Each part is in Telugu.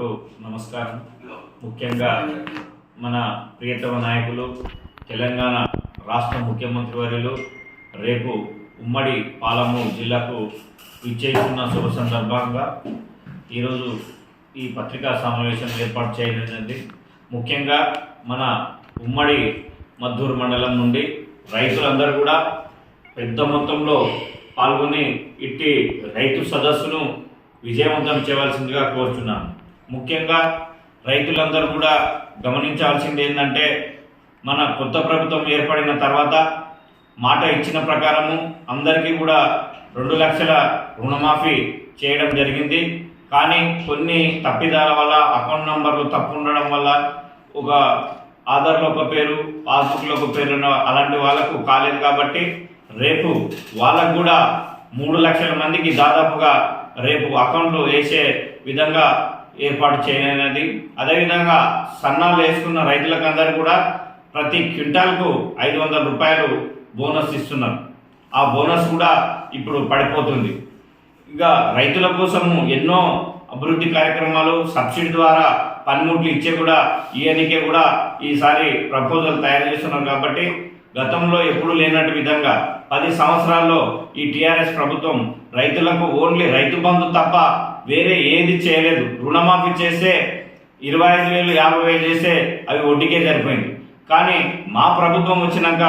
నమస్కారం. ముఖ్యంగా మన ప్రియతమ నాయకులు తెలంగాణ రాష్ట్ర ముఖ్యమంత్రి వర్యులు రేపు ఉమ్మడి పాలమూరు జిల్లాకు విచ్చేస్తున్న శుభ సందర్భంగా ఈరోజు ఈ పత్రికా సమావేశం ఏర్పాటు చేయనున్నది ముఖ్యంగా మన ఉమ్మడి మద్దూరు మండలం నుండి రైతులందరూ కూడా పెద్ద మొత్తంలో పాల్గొని ఇట్టి రైతు సదస్సును విజయవంతం చేయవలసిందిగా కోరుచున్నాను. ముఖ్యంగా రైతులందరూ కూడా గమనించాల్సింది ఏంటంటే మన కొత్త ప్రభుత్వం ఏర్పడిన తర్వాత మాట ఇచ్చిన ప్రకారము అందరికీ కూడా రెండు లక్షల రుణమాఫీ చేయడం జరిగింది. కానీ కొన్ని తప్పిదాల వల్ల అకౌంట్ నంబర్లు తప్పు ఉండడం వల్ల ఒక ఆధార్లో ఒక పేరు పాస్బుక్లో ఒక పేరు అలాంటి వాళ్ళకు కాలేదు కాబట్టి రేపు వాళ్ళకు కూడా మూడు లక్షల మందికి దాదాపుగా రేపు అకౌంట్లు వేసే విధంగా ఏర్పాటు చేయనున్నది అదేవిధంగా సన్నాలు వేసుకున్న రైతులకు అందరూ కూడా ప్రతి క్వింటాల్కు ఐదు వందల రూపాయలు బోనస్ ఇస్తున్నారు. ఆ బోనస్ కూడా ఇప్పుడు పడిపోతుంది. ఇక రైతుల కోసము ఎన్నో అభివృద్ధి కార్యక్రమాలు సబ్సిడీ ద్వారా పనిముట్లు ఇచ్చే కూడా ఇవన్నీకే కూడా ఈసారి ప్రపోజల్ తయారు చేస్తున్నారు కాబట్టి గతంలో ఎప్పుడు లేనట్టు విధంగా పది సంవత్సరాల్లో ఈ టీఆర్ఎస్ ప్రభుత్వం రైతులకు ఓన్లీ రైతు బంధు తప్ప వేరే ఏది చేయలేదు. రుణమాఫీ చేస్తే ఇరవై ఐదు వేలు యాభై వేలు చేస్తే అవి వడ్డీకే సరిపోయింది. కానీ మా ప్రభుత్వం వచ్చినాక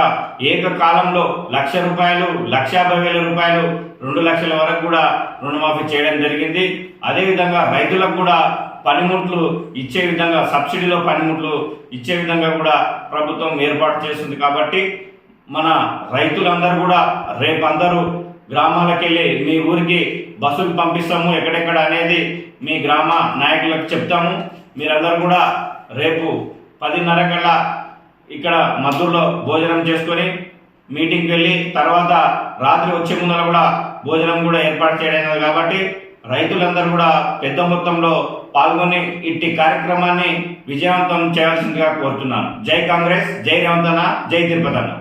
ఏకకాలంలో లక్ష రూపాయలు లక్ష యాభై వేల రూపాయలు రెండు లక్షల వరకు కూడా రుణమాఫీ చేయడం జరిగింది. అదేవిధంగా రైతులకు కూడా పనిముట్లు ఇచ్చే విధంగా సబ్సిడీలో పనిముట్లు ఇచ్చే విధంగా కూడా ప్రభుత్వం ఏర్పాటు చేస్తుంది కాబట్టి మన రైతులందరూ కూడా రేపు అందరూ గ్రామాలకు వెళ్ళి మీ ఊరికి బస్సులు పంపిస్తాము ఎక్కడెక్కడ అనేది మీ గ్రామ నాయకులకు చెప్తాము. మీరందరూ కూడా రేపు పదిన్నర కల్లా ఇక్కడ మద్దూరులో భోజనం చేసుకొని మీటింగ్కి వెళ్ళి తర్వాత రాత్రి వచ్చే ముందర కూడా భోజనం కూడా ఏర్పాటు చేయడం కాబట్టి రైతులందరూ కూడా పెద్ద మొత్తంలో పాల్గొని ఇట్టి కార్యక్రమాన్ని విజయవంతం చేయాల్సిందిగా కోరుతున్నాను. జై కాంగ్రెస్ జై రేవంతన జై తిరుపతన్న.